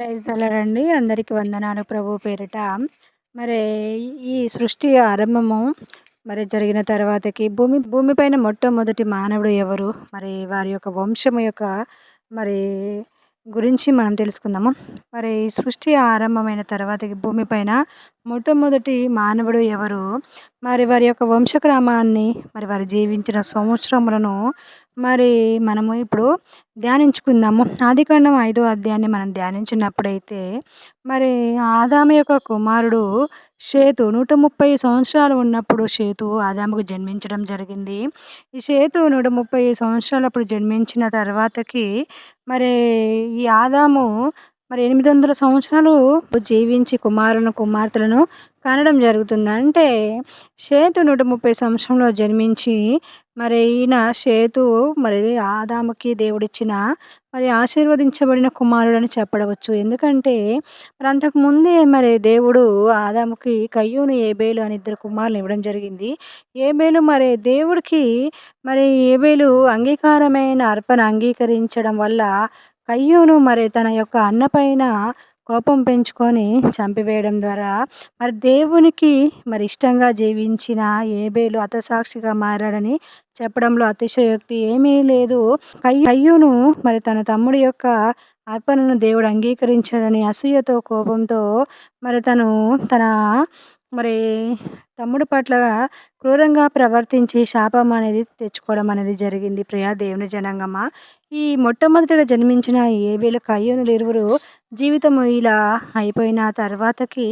Praise తలడండి అందరికీ వందనాలు ప్రభు పేరిట. మరి ఈ సృష్టి ఆరంభము మరి జరిగిన తర్వాతకి భూమి భూమిపైన మొట్టమొదటి మానవుడు ఎవరు? మరి వారి యొక్క వంశం యొక్క మరి గురించి మనం తెలుసుకుందాము. మరి సృష్టి ఆరంభమైన తర్వాతకి భూమిపైన మొట్టమొదటి మానవుడు ఎవరు? మరి వారి యొక్క వంశక్రమాన్ని మరి వారు జీవించిన సంవత్సరములను మరి మనము ఇప్పుడు ధ్యానించుకుందాము. ఆదికాండం ఐదో అధ్యాయాన్ని మనం ధ్యానించినప్పుడైతే మరి ఆదాము యొక్క కుమారుడు షేతు నూట ముప్పై సంవత్సరాలు ఉన్నప్పుడు షేతు ఆదాముకు జన్మించడం జరిగింది. ఈ షేతు నూట ముప్పై సంవత్సరాలు అప్పుడు జన్మించిన తర్వాతకి మరి ఈ ఆదాము మరి ఎనిమిది వందల సంవత్సరాలు జీవించి కుమారులను కుమార్తెలను కనడం జరుగుతుంది. అంటే షేతు నూట ముప్పై సంవత్సరంలో జన్మించి మరి ఈయన షేతు మరి ఆదాముకి దేవుడిచ్చిన మరి ఆశీర్వదించబడిన కుమారుడు అని చెప్పడవచ్చు. ఎందుకంటే మరి అంతకుముందే మరి దేవుడు ఆదాముకి కయ్యూను ఏబేలు అని ఇద్దరు కుమారులు ఇవ్వడం జరిగింది. ఏబేలు మరి దేవుడికి మరి ఏబేలు అంగీకారమైన అర్పణ అంగీకరించడం వల్ల కయ్యూను మరి తన యొక్క అన్న పైన కోపం పెంచుకొని చంపివేయడం ద్వారా మరి దేవునికి మరి ఇష్టంగా జీవించిన ఏబేలు అతసాక్షిగా మారాడని చెప్పడంలో అతిశయోక్తి ఏమీ లేదు. కయ్యూను మరి తన తమ్ముడి యొక్క అర్పణను దేవుడు అంగీకరించాడని అసూయతో కోపంతో మరి తను తన మరి తమ్ముడు పట్ల క్రూరంగా ప్రవర్తించి శాపం అనేది తెచ్చుకోవడం అనేది జరిగింది ప్రియా దేవుని జనాంగమా. ఈ మొట్టమొదటిగా జన్మించిన ఏబేలు కయ్యూనులు ఇరువురు జీవితం ఇలా అయిపోయిన తర్వాతకి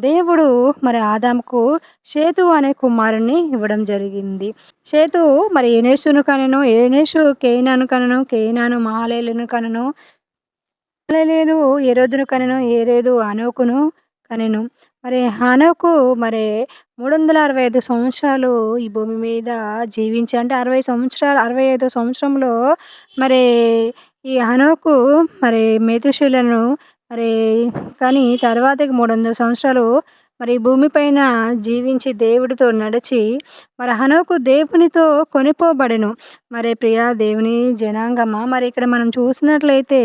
దేవుడు మరి ఆదాముకు సేతు అనే కుమారుణ్ణి ఇవ్వడం జరిగింది. సేతు మరి ఏనేషును కనను ఏనేషు కేయినాను కనను కేయినాను మహాలేలును కనను మహాలేలేను ఏ రోజును కనను ఏరేదు అనోకును కనెను. మరి హనోకు మరి మూడు వందల అరవై ఐదు సంవత్సరాలు ఈ భూమి మీద జీవించి అంటే అరవై సంవత్సరాలు అరవై ఐదో సంవత్సరంలో మరి ఈ హనోకు మరి మేతుశులను మరి కానీ తర్వాతకి మూడు వందల సంవత్సరాలు మరి భూమిపైన జీవించి దేవుడితో నడిచి మరి హనోకు దేవునితో కొనిపోబడెను. మరి ప్రియా దేవుని జనాంగమా? మరి ఇక్కడ మనం చూసినట్లయితే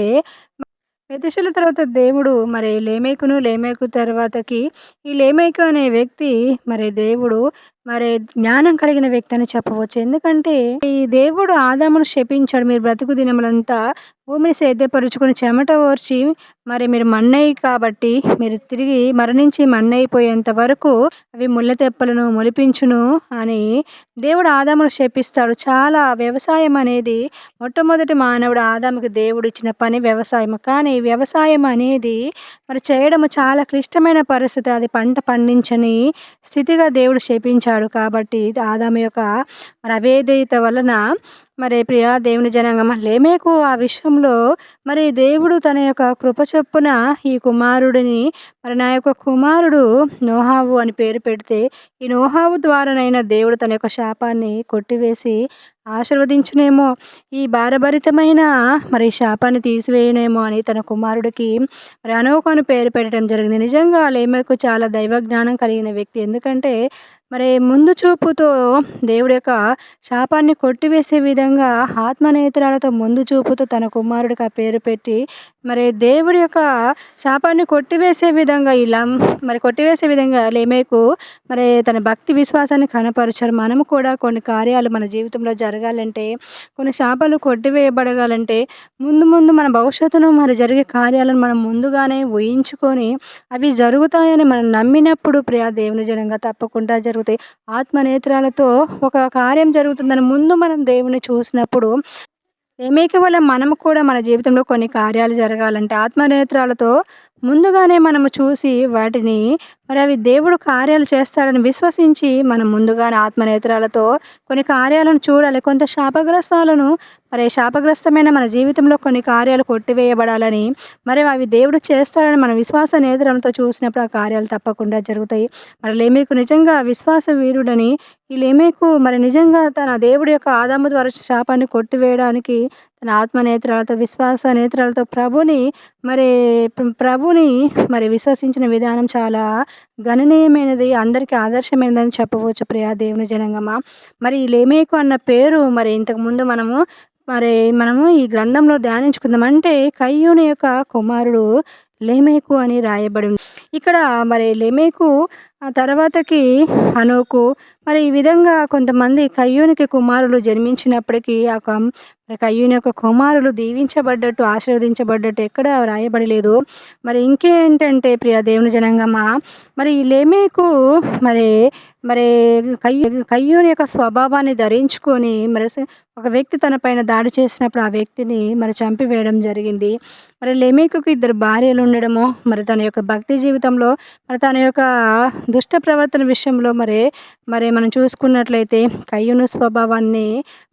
మెతుషుల తర్వాత దేవుడు మరి లేమేకును లేమేకు తర్వాతకి ఈ లేమేకు అనే వ్యక్తి మరి దేవుడు మరి జ్ఞానం కలిగిన వ్యక్తి అని చెప్పవచ్చు. ఎందుకంటే ఈ దేవుడు ఆదామును శపించాడు. మీరు బ్రతుకు దినములంతా భూమిని సేద్యపరుచుకుని చెమట ఓర్చి మరి మీరు మన్నయ్యి కాబట్టి మీరు తిరిగి మరణించి మన్నైపోయేంత వరకు అవి ముళ్ళ తెప్పలను మొలిపించును అని దేవుడు ఆదామును శపిస్తాడు. చాలా వ్యవసాయం అనేది మొట్టమొదటి మానవుడు ఆదాముకి దేవుడు ఇచ్చిన పని వ్యవసాయం. కానీ వ్యవసాయం అనేది మరి చేయడము చాలా క్లిష్టమైన పరిస్థితి. అది పంట పండించని స్థితిగా దేవుడు శపించాడు. కాబట్టి ఆదాము యొక్క మరి అవేదిత వలన మరి ప్రియా దేవుని జనాంగం లేమేకు ఆ విషయంలో మరి దేవుడు తన యొక్క కృప చొప్పున ఈ కుమారుడిని మరి నా యొక్క కుమారుడు నోహావు అని పేరు పెడితే ఈ నోహావు ద్వారానైనా దేవుడు తన యొక్క శాపాన్ని కొట్టివేసి ఆశీర్వదించునేమో. ఈ భారభరితమైన మరి శాపాన్ని తీసివేయనేమో అని తన కుమారుడికి మరి అనోకను పేరు పెట్టడం జరిగింది. నిజంగా లేమేకు చాలా దైవ జ్ఞానం కలిగిన వ్యక్తి. ఎందుకంటే మరి ముందు చూపుతో దేవుడి యొక్క శాపాన్ని కొట్టివేసే విధంగా ఆత్మనేత్రాలతో ముందు చూపుతో తన కుమారుడికి ఆ పేరు పెట్టి మరి దేవుడి యొక్క శాపాన్ని కొట్టివేసే విధంగా ఇలా మరి కొట్టివేసే విధంగా లేమేకు మరి తన భక్తి విశ్వాసాన్ని కనపరిచారు. మనము కూడా కొన్ని కార్యాలు మన జీవితంలో జరగాలంటే కొన్ని శాపాలు కొట్టివేయబడగాలంటే ముందు ముందు మన భవిష్యత్తును మరి జరిగే కార్యాలను మనం ముందుగానే ఊహించుకొని అవి జరుగుతాయని మనం నమ్మినప్పుడు ప్రియా దేవుని జనంగా తప్పకుండా జరుగుతాయి. ఆత్మనేత్రాలతో ఒక కార్యం జరుగుతుందని ముందు మనం దేవుని చూసినప్పుడు ఏమేక వల్ల మనము కూడా మన జీవితంలో కొన్ని కార్యాలు జరగాలంటే ఆత్మనేత్రాలతో ముందుగానే మనము చూసి వాటిని మరి అవి దేవుడు కార్యాలు చేస్తారని విశ్వసించి మనం ముందుగానే ఆత్మనేత్రాలతో కొన్ని కార్యాలను చూడాలి. కొంత శాపగ్రస్తాలను మరి శాపగ్రస్తమైన మన జీవితంలో కొన్ని కార్యాలు కొట్టివేయబడాలని మరి అవి దేవుడు చేస్తారని మన విశ్వాస నేత్రంతో చూసినప్పుడు ఆ కార్యాలు తప్పకుండా జరుగుతాయి. మరి లేమేకు నిజంగా విశ్వాస వీరుడని ఈ లేమేకు మరి నిజంగా తన దేవుడి యొక్క ఆదాము ద్వారా శాపాన్ని కొట్టివేయడానికి తన ఆత్మ నేత్రాలతో విశ్వాస నేత్రాలతో ప్రభుని మరి ప్రభుని మరి విశ్వసించిన విధానం చాలా గణనీయమైనది అందరికీ ఆదర్శమైనదని చెప్పవచ్చు ప్రియా దేవుని జనంగమా. మరి లేమేకు అన్న పేరు మరి ఇంతకుముందు మనము మరి మనము ఈ గ్రంథంలో ధ్యానించుకుందాం. అంటే కయ్యూని యొక్క కుమారుడు లేమేకు అని రాయబడి ఇక్కడ మరి లేమేకు ఆ తర్వాతకి అనోకు మరి ఈ విధంగా కొంతమంది కయ్యూనికి కుమారులు జన్మించినప్పటికీ ఆ మరి కయ్యూని యొక్క కుమారులు దీవించబడ్డట్టు ఆశీర్వదించబడ్డట్టు ఎక్కడ రాయబడలేదు మరి ఇంకేంటంటే ప్రియ దేవుని జనంగమ్మ మరి ఈ లేమేకు మరి మరి కయ్యూ కయ్యూని యొక్క స్వభావాన్ని ధరించుకొని మరి ఒక వ్యక్తి తన పైన దాడి చేసినప్పుడు ఆ వ్యక్తిని మరి చంపివేయడం జరిగింది. మరి లేమేకుకి ఇద్దరు భార్యలు ఉండడము మరి తన యొక్క భక్తి జీవితంలో మరి తన యొక్క దుష్ట ప్రవర్తన విషయంలో మరి మరి మనం చూసుకున్నట్లయితే కయ్యూను స్వభావాన్ని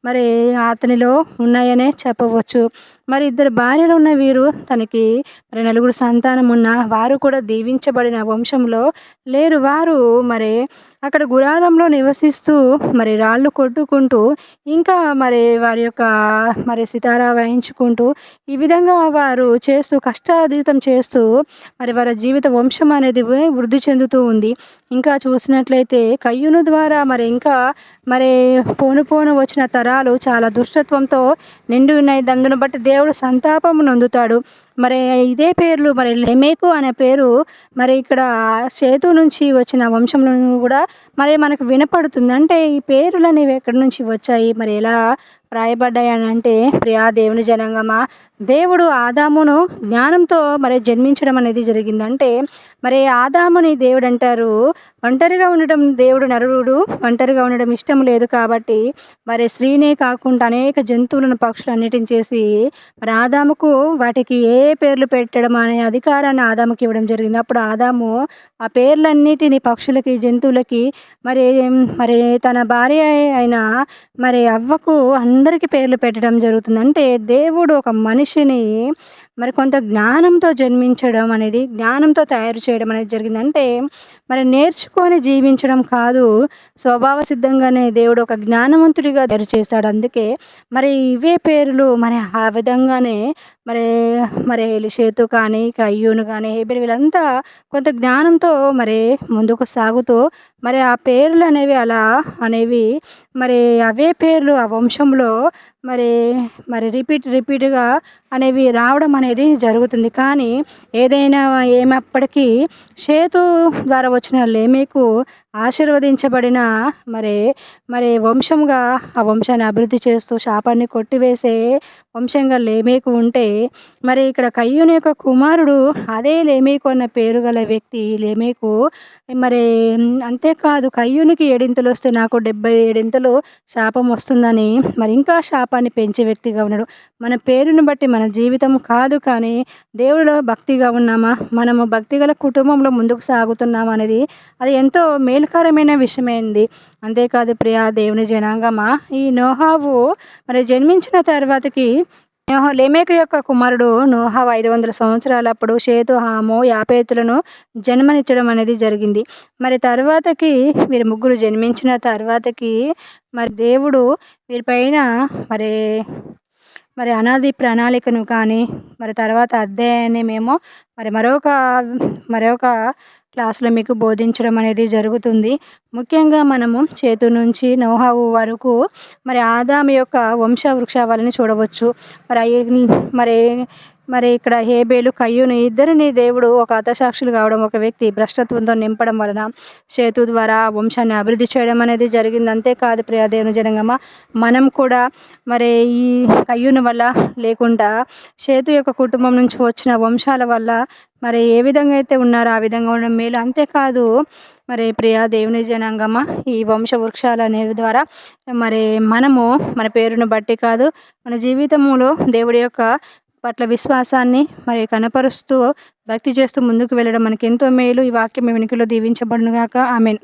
మరి అతనిలో ఉన్నాయనే చెప్పవచ్చు. మరి ఇద్దరు భార్యలు ఉన్న వీరు తనకి మరి నలుగురు సంతానం ఉన్న వారు కూడా దీవించబడిన వంశంలో లేరు. వారు మరి అక్కడ గురారంలో నివసిస్తూ మరి రాళ్ళు కొట్టుకుంటూ ఇంకా మరి వారి యొక్క మరి సితారా వాయించుకుంటూ ఈ విధంగా వారు చేస్తూ కష్టాతీతం చేస్తూ మరి వారి జీవిత వంశం అనేది వృద్ధి చెందుతూ ఉంది. ఇంకా చూసినట్లయితే కయ్యును ద్వారా మరి ఇంకా మరి పోను పోను వచ్చిన తరాలు చాలా దుష్టత్వంతో నిండి ఉన్నాయి. దందును బట్టి దేవుడు సంతాపము నొందుతాడు. మరి ఇదే పేర్లు మరి లెమేకు అనే పేరు మరి ఇక్కడ సేతు నుంచి వచ్చిన వంశంలో కూడా మరి మనకు వినపడుతుంది. అంటే ఈ పేర్లు అనేవి ఎక్కడి నుంచి వచ్చాయి? మరి ఎలా రాయబడ్డాయి అని అంటే ప్రియా దేవుని జనంగమా దేవుడు ఆదామును జ్ఞానంతో మరి జన్మించడం అనేది జరిగిందంటే మరి ఆదాముని దేవుడు అంటారు. ఒంటరిగా ఉండడం దేవుడు నరుడు ఒంటరిగా ఉండడం ఇష్టం లేదు కాబట్టి మరి స్త్రీనే కాకుండా అనేక జంతువులను పక్షులన్నిటిని చేసి మరి ఆదాముకు వాటికి ఏ పేర్లు పెట్టడం అనే అధికారాన్ని ఆదాముకి ఇవ్వడం జరిగింది. అప్పుడు ఆదాము ఆ పేర్లన్నిటిని పక్షులకి జంతువులకి మరి మరి తన భార్య అయిన మరి అవ్వకు అందరికీ పేర్లు పెట్టడం జరుగుతుంది. అంటే దేవుడు ఒక మనిషిని మరి కొంత జ్ఞానంతో జన్మించడం అనేది జ్ఞానంతో తయారు చేయడం అనేది జరిగిందంటే మరి నేర్చుకొని జీవించడం కాదు. స్వభావ సిద్ధంగానే దేవుడు ఒక జ్ఞానవంతుడిగా తయారు చేస్తాడు అందుకే మరి ఇవే పేర్లు మరి ఆ విధంగానే మరి మరి ఎలిషేతు కానీ కయ్యూను కానీ హేబెల్ వీళ్ళంతా కొంత జ్ఞానంతో మరి ముందుకు సాగుతూ మరి ఆ పేర్లు అనేవి అలా అనేవి మరి అవే పేర్లు ఆ వంశంలో మరి మరి రిపీట్ రిపీట్గా అనేవి రావడం అనేది జరుగుతుంది. కానీ ఏదైనా ఏమప్పటికీ సేతు ద్వారా వచ్చిన లేమేకు ఆశీర్వదించబడిన మరి మరి వంశంగా ఆ వంశాన్ని అభివృద్ధి చేస్తూ శాపాన్ని కొట్టివేసే వంశంగా లేమేకు ఉంటే మరి ఇక్కడ కయ్యూని యొక్క కుమారుడు అదే లేమేకు అన్న పేరు గల వ్యక్తి. లేమేకు మరి అంతేకాదు కయ్యూనికి ఏడింతలు వస్తే నాకు డెబ్బై ఏడింతలు శాపం వస్తుందని. మరి ఇంకా శాపాన్ని పెంచే వ్యక్తిగా ఉన్నాడు. మన పేరును బట్టి మన జీవితం కాదు కానీ దేవుడిలో భక్తిగా ఉన్నామా? మనము భక్తి గల కుటుంబంలో ముందుకు సాగుతున్నామా? అనేది అది ఎంతో మేలుకరమైన విషయమైంది అంతేకాదు ప్రియా దేవుని జనాంగమా? ఈ నోహావు మరి జన్మించిన తర్వాతకి లేమేక యొక్క కుమారుడు నోహా ఐదు వందల సంవత్సరాలప్పుడు షేతు హాము యాపేతులను జన్మనిచ్చడం అనేది జరిగింది. మరి తర్వాతకి వీరి ముగ్గురు జన్మించిన తర్వాతకి మరి దేవుడు వీరిపైన మరి మరి అనాది ప్రణాళికను కానీ మరి తర్వాత అధ్యాయాన్ని మేము మరి మరొక మరొక క్లాస్లో మీకు బోధించడం అనేది జరుగుతుంది. ముఖ్యంగా మనము చేతు నుంచి నోహావు వరకు మరి ఆదాము యొక్క వంశ వృక్షావాలని చూడవచ్చు. మరి మరి మరి ఇక్కడ హేబేలు కయ్యూను ఇద్దరిని దేవుడు ఒక హతసాక్షులు కావడం ఒక వ్యక్తి భ్రష్టత్వంతో నింపడం వలన సేతు ద్వారా వంశాన్ని అభివృద్ధి చేయడం అనేది జరిగింది. అంతేకాదు ప్రియా దేవుని జనంగమ్మ మనం కూడా మరి ఈ కయ్యూను వల్ల లేకుండా సేతు యొక్క కుటుంబం నుంచి వచ్చిన వంశాల వల్ల మరి ఏ విధంగా అయితే ఉన్నారో ఆ విధంగా ఉండడం మేలు. అంతేకాదు మరి ప్రియా దేవుని జనాంగమ్మ ఈ వంశ వృక్షాలు అనేవి ద్వారా మరి మనము మన పేరును బట్టి కాదు మన జీవితంలో దేవుడి యొక్క పట్ల విశ్వాసాన్ని మరి కనపరుస్తూ భక్తి చేస్తూ ముందుకు వెళ్ళడం మనకి ఎంతో మేలు. ఈ వాక్యం వెనుకలో దీవించబడునుగాక. ఆమెన్.